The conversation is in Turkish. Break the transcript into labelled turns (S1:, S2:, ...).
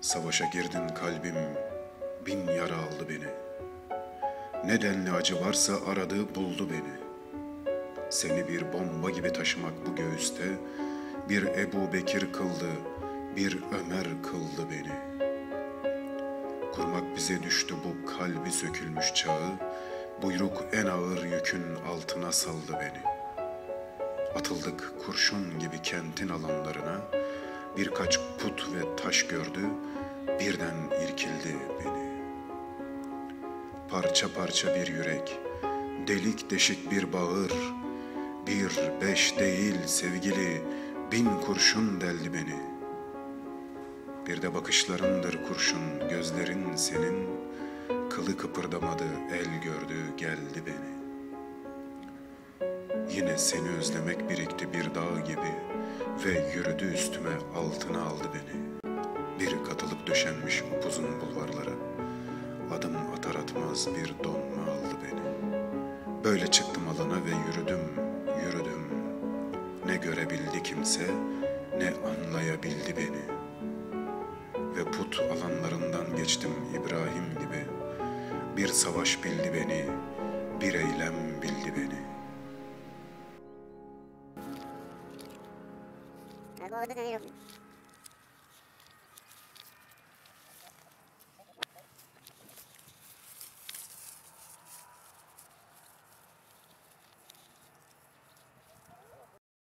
S1: Savaşa girdin kalbim, bin yara aldı beni. Nedenli acı varsa aradı buldu beni. Seni bir bomba gibi taşımak bu göğüste, bir Ebu Bekir kıldı, bir Ömer kıldı beni. Kurmak bize düştü bu kalbi sökülmüş çağı, buyruk en ağır yükün altına saldı beni. Atıldık kurşun gibi kentin alanlarına, birkaç put ve taş gördü, birden irkildi beni. Parça parça bir yürek, delik deşik bir bağır, bir beş değil sevgili, bin kurşun deldi beni. Bir de bakışlarındır kurşun, gözlerin senin, kılı kıpırdamadı, el gördü, geldi beni. Yine seni özlemek birikti bir dağ ve yürüdü üstüme altına aldı beni. Bir katılıp döşenmiş upuzun bulvarlara, adım atar atmaz bir donma aldı beni. Böyle çıktım alana ve yürüdüm, yürüdüm. Ne görebildi kimse, ne anlayabildi beni. Ve put alanlarından geçtim İbrahim gibi. Bir savaş bildi beni,
S2: بوضع غيره